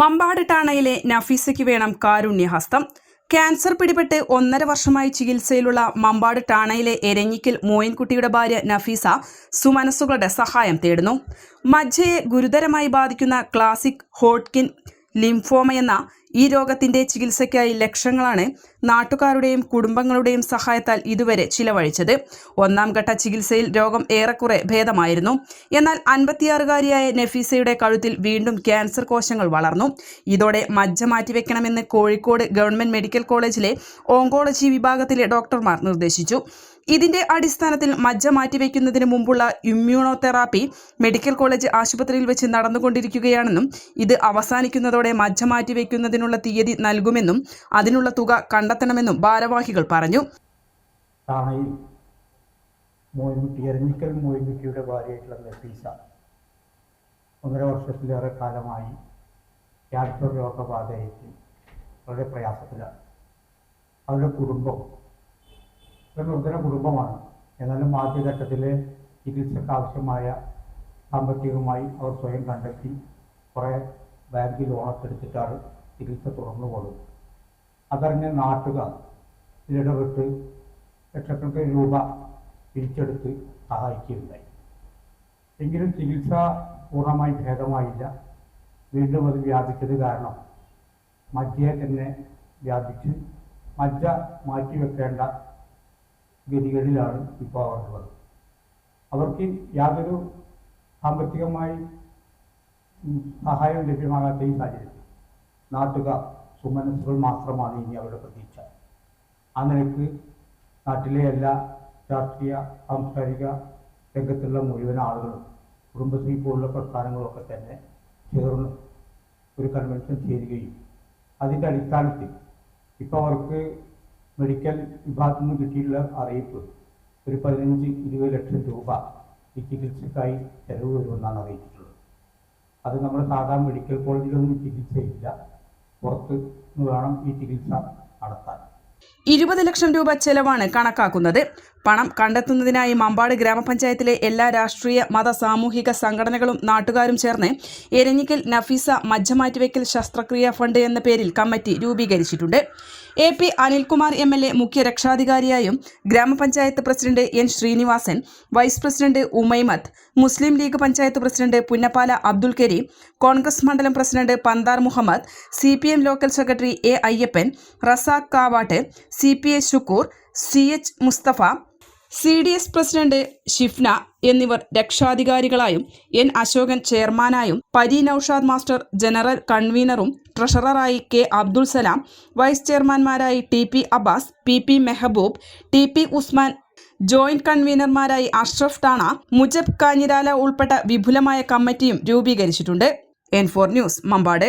Mambad ടാണയിലെ നഫീസയ്ക്ക് വേണം കാരുണ്യഹസ്തം. ക്യാൻസർ പിടിപെട്ട് ഒന്നര വർഷമായി ചികിത്സയിലുള്ള മമ്പാട് ടാണയിലെ എരഞ്ഞിക്കൽ മോയിൻകുട്ടിയുടെ ഭാര്യ നഫീസ സുമനസ്സുകളുടെ സഹായം തേടുന്നു. മജ്ജയെ ഗുരുതരമായി ബാധിക്കുന്ന ക്ലാസിക് ഹോട്ട്കിൻ ലിംഫോമ എന്ന ഈ രോഗത്തിന്റെ ചികിത്സയ്ക്കായി ലക്ഷങ്ങളാണ് നാട്ടുകാരുടെയും കുടുംബങ്ങളുടെയും സഹായത്താൽ ഇതുവരെ ചിലവഴിച്ചത്. ഒന്നാം ഘട്ട ചികിത്സയിൽ രോഗം ഏറെക്കുറെ ഭേദമായിരുന്നു. എന്നാൽ അൻപത്തിയാറുകാരിയായ നഫീസയുടെ കഴുത്തിൽ വീണ്ടും ക്യാൻസർ കോശങ്ങൾ വളർന്നു. ഇതോടെ മജ്ജ മാറ്റിവെക്കണമെന്ന് കോഴിക്കോട് ഗവൺമെന്റ് മെഡിക്കൽ കോളേജിലെ ഓങ്കോളജി വിഭാഗത്തിലെ ഡോക്ടർമാർ നിർദ്ദേശിച്ചു. ഇതിന്റെ അടിസ്ഥാനത്തിൽ മജ്ജ മാറ്റിവെക്കുന്നതിന് മുമ്പുള്ള ഇമ്മ്യൂണോതെറാപ്പി മെഡിക്കൽ കോളേജ് ആശുപത്രിയിൽ വെച്ച് നടന്നുകൊണ്ടിരിക്കുകയാണെന്നും ഇത് അവസാനിക്കുന്നതോടെ മജ്ജ മാറ്റിവെക്കുന്നതിനുള്ള തീയതി നൽകുമെന്നും അതിനുള്ള തുക കണ്ടെത്തണമെന്നും ഭാരവാഹികൾ പറഞ്ഞു. ഒന്നര വർഷത്തിലേറെ കാലമായി ക്യാൻസർ രോഗബാധയേറ്റ് വളരെ പ്രയാസത്തിലാണ്. അവരുടെ കുടുംബം ഒരു നൂതന കുടുംബമാണ്. എന്നാലും ആദ്യഘട്ടത്തിൽ ചികിത്സക്ക് ആവശ്യമായ സാമ്പത്തികമായി അവർ സ്വയം കണ്ടെത്തി കുറേ ബാങ്ക് ലോണൊക്കെ എടുത്തിട്ടാണ് ചികിത്സ തുറന്നു പോകുന്നത് അതറിഞ്ഞ നാട്ടുകാർ ഇടപെട്ട് ലക്ഷക്കണക്കിന് രൂപ പിരിച്ചെടുത്ത് സഹായിക്കുകയുണ്ടായി. എങ്കിലും ചികിത്സ പൂർണമായി ഭേദമായില്ല. വീണ്ടും അത് വ്യാപിച്ചത് കാരണം മജ്ജയെ തന്നെ വ്യാപിച്ച് മജ്ജ മാറ്റിവെക്കേണ്ട ഗതികളിലാണ് ഇപ്പോൾ അവർക്കുള്ളത് അവർക്ക് യാതൊരു സാമ്പത്തികമായി സഹായം ലഭ്യമാകാത്ത ഈ സാഹചര്യത്തിൽ നാട്ടുകാർ സുമനസ്സുകൾ മാത്രമാണ് ഇനി അവരുടെ പ്രതീക്ഷ. ആ നാട്ടിലെ എല്ലാ രാഷ്ട്രീയ സാംസ്കാരിക രംഗത്തുള്ള മുഴുവൻ ആളുകളും കുടുംബശ്രീ പോലുള്ള പ്രസ്ഥാനങ്ങളൊക്കെ തന്നെ ചേർന്ന് ഒരു കൺവെൻഷൻ ചേരുകയും അതിന്റെ അടിസ്ഥാനത്തിൽ ഇപ്പോൾ അവർക്ക് മെഡിക്കൽ വിഭാഗത്തിൽ നിന്ന് കിട്ടിയിട്ടുള്ള അറിയിപ്പ്. ഒരു പതിനഞ്ച് ഇരുപത് ലക്ഷം രൂപ ഈ ചികിത്സക്കായി ചെലവ് വരുമെന്നാണ് അറിയിച്ചിട്ടുള്ളത്. അത് നമ്മുടെ സാധാരണ മെഡിക്കൽ കോളേജിലൊന്നും ചികിത്സയില്ല. പുറത്ത് നിന്ന് വേണം ഈ ചികിത്സ നടത്താൻ. ഇരുപത് ലക്ഷം രൂപ ചെലവാണ് കണക്കാക്കുന്നത്. പണം കണ്ടെത്തുന്നതിനായി മമ്പാട് ഗ്രാമപഞ്ചായത്തിലെ എല്ലാ രാഷ്ട്രീയ മത സാമൂഹിക സംഘടനകളും നാട്ടുകാരും ചേർന്ന് എരഞ്ഞിക്കൽ നഫീസ മജ്ജ മാറ്റിവെക്കൽ ശസ്ത്രക്രിയ ഫണ്ട് എന്ന പേരിൽ കമ്മിറ്റി രൂപീകരിച്ചിട്ടുണ്ട്. A P Anilkumar M L A മുഖ്യ രക്ഷാധികാരിയായും ഗ്രാമപഞ്ചായത്ത് president N Srinivasan vice president Umaimath Muslim League panchayat president Punnappala Abdul Kareem Congress മണ്ഡലം president Panthar Muhammad C local secretary A Ayyappan Razak Kavatt C P A Shukkoor C H Musthafa C D S president Shifna എന്നിവർ രക്ഷാധികാരികളായും N Ashokan ചെയർമാനായും പരി Noushad master general കൺവീനറും ട്രഷററായി K Abdul Salam vice ചെയർമാൻമാരായി T P Abbas P P Mehboob T P Usman joint കൺവീനർമാരായി Ashraf ടാണ Mujeeb Kanjirala ഉൾപ്പെട്ട വിപുലമായ കമ്മിറ്റിയും രൂപീകരിച്ചിട്ടുണ്ട്. N four news Mambad.